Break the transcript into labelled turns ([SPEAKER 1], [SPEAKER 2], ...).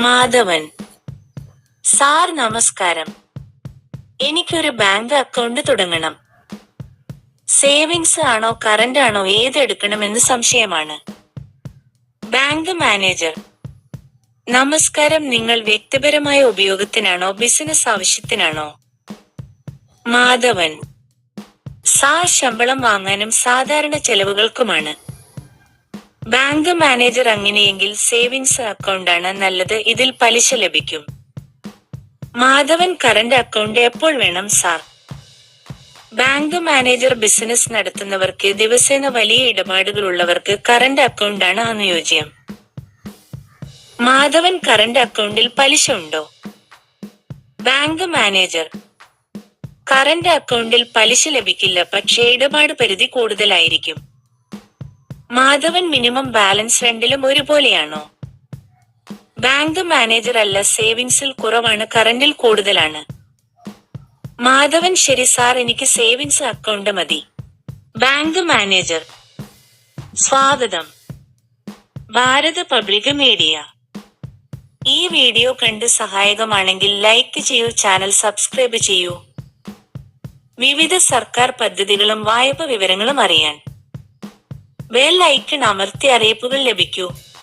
[SPEAKER 1] Madhavan sir നമസ്കാരം. എനിക്കൊരു bank account തുടങ്ങണം. സേവിങ്സ് ആണോ കറന്റ് ആണോ ഏത് ഏതെടുക്കണമെന്ന് സംശയമാണ്. ബാങ്ക് മാനേജർ നമസ്കാരം നിങ്ങൾ വ്യക്തിപരമായ ഉപയോഗത്തിനാണോ ബിസിനസ് ആവശ്യത്തിനാണോ? മാധവൻ സാർ ശമ്പളം വാങ്ങാനും സാധാരണ ചെലവുകൾക്കുമാണ്. ബാങ്ക് മാനേജർ അങ്ങനെയെങ്കിൽ സേവിങ്സ് അക്കൗണ്ടാണ് നല്ലത്. ഇതിൽ പലിശ ലഭിക്കും. മാധവൻ കറന്റ് അക്കൗണ്ട് എപ്പോൾ വേണം സാർ? ബാങ്ക് മാനേജർ ബിസിനസ് നടത്തുന്നവർക്ക് ദിവസേന വലിയ ഇടപാടുകൾ ഉള്ളവർക്ക് കറന്റ് അക്കൗണ്ടാണ് അനുയോജ്യം. മാധവൻ കറന്റ് അക്കൗണ്ടിൽ പലിശ ഉണ്ടോ? ബാങ്ക് മാനേജർ കറന്റ് അക്കൗണ്ടിൽ പലിശ ലഭിക്കില്ല പക്ഷേ ഇടപാട് പരിധി കൂടുതലായിരിക്കും. മാധവൻ മിനിമം ബാലൻസ് രണ്ടിലും ഒരുപോലെയാണോ? ബാങ്ക് മാനേജർ അല്ല സേവിങ്സിൽ കുറവാണ് കറന്റിൽ കൂടുതലാണ്. മാധവൻ ശരി സാർ എനിക്ക് സേവിങ്സ് അക്കൗണ്ട് മതി. ബാങ്ക് മാനേജർ സ്വാഗതം. Bharatha public media. ഈ വീഡിയോ കണ്ട് സഹായകമാണെങ്കിൽ ലൈക്ക് ചെയ്യൂ ചാനൽ സബ്സ്ക്രൈബ് ചെയ്യൂ. വിവിധ സർക്കാർ പദ്ധതികളും വായ്പ വിവരങ്ങളും അറിയാൻ. ബെൽ ഐക്കൺ അമർത്തി അറിയിപ്പുകൾ ലഭിക്കൂ.